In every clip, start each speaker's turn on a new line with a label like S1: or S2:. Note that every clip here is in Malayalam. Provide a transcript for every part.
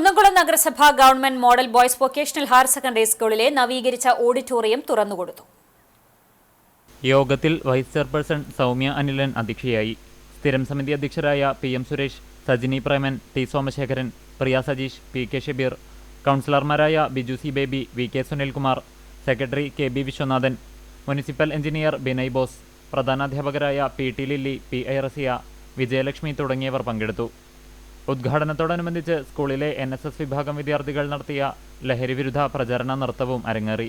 S1: കുന്നംകുളം നഗരസഭ government model boys vocational higher secondary സ്കൂളിലെ നവീകരിച്ച ഓഡിറ്റോറിയം തുറന്നുകൊടുത്തു
S2: യോഗത്തിൽ വൈസ് ചെയർപേഴ്സൺ സൗമ്യ അനിലൻ അധ്യക്ഷയായി. സ്ഥിരം സമിതി അധ്യക്ഷരായ P M Suresh Sajini Preman T Somasekharan Priya Sajeesh P K Shabeer കൗൺസിലർമാരായ Biju C Baby V K Sunilkumar secretary K B Viswanathan municipal engineer Binay Bose പ്രധാനാധ്യാപകരായ P T Lilly P I Rasiya Vijayalakshmi തുടങ്ങിയവർ പങ്കെടുത്തു. ഉദ്ഘാടനത്തോടനുബന്ധിച്ച് സ്കൂളിലെ എൻ എസ് എസ് വിഭാഗം വിദ്യാർത്ഥികൾ നടത്തിയ ലഹരിവിരുദ്ധ പ്രചരണ നൃത്തവും അരങ്ങേറി.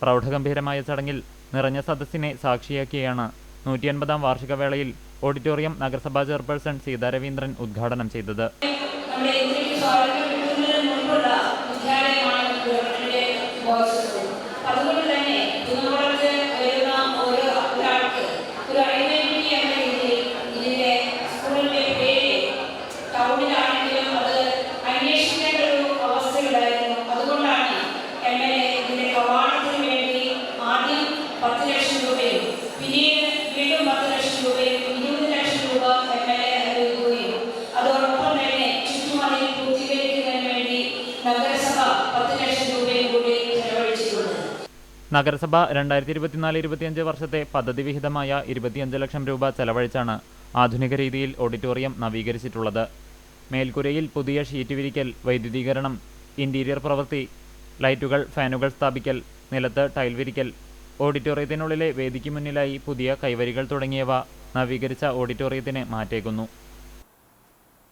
S2: പ്രൗഢഗംഭീരമായ ചടങ്ങിൽ നിറഞ്ഞ സദസ്സിനെ സാക്ഷിയാക്കിയാണ് നൂറ്റി അൻപതാം വാർഷികവേളയിൽ ഓഡിറ്റോറിയം നഗരസഭാ ചെയർപേഴ്സൺ സീതാ രവീന്ദ്രൻ ഉദ്ഘാടനം ചെയ്തത്. നഗരസഭ രണ്ടായിരത്തി ഇരുപത്തിനാല് ഇരുപത്തിയഞ്ച് വർഷത്തെ പദ്ധതി വിഹിതമായ ഇരുപത്തിയഞ്ച് ലക്ഷം രൂപ ചെലവഴിച്ചാണ് ആധുനിക രീതിയിൽ ഓഡിറ്റോറിയം നവീകരിച്ചിട്ടുള്ളത്. മേൽക്കുരയിൽ പുതിയ ഷീറ്റ് വിരിക്കൽ വൈദ്യുതീകരണം ഇന്റീരിയർ പ്രവൃത്തി ലൈറ്റുകൾ ഫാനുകൾ സ്ഥാപിക്കൽ നിലത്ത് ടൈൽ വിരിക്കൽ ഓഡിറ്റോറിയത്തിനുള്ളിലെ വേദിക്ക് മുന്നിലായി പുതിയ കൈവരികൾ തുടങ്ങിയവ നവീകരിച്ച ഓഡിറ്റോറിയത്തിന് മാറ്റേകുന്നു.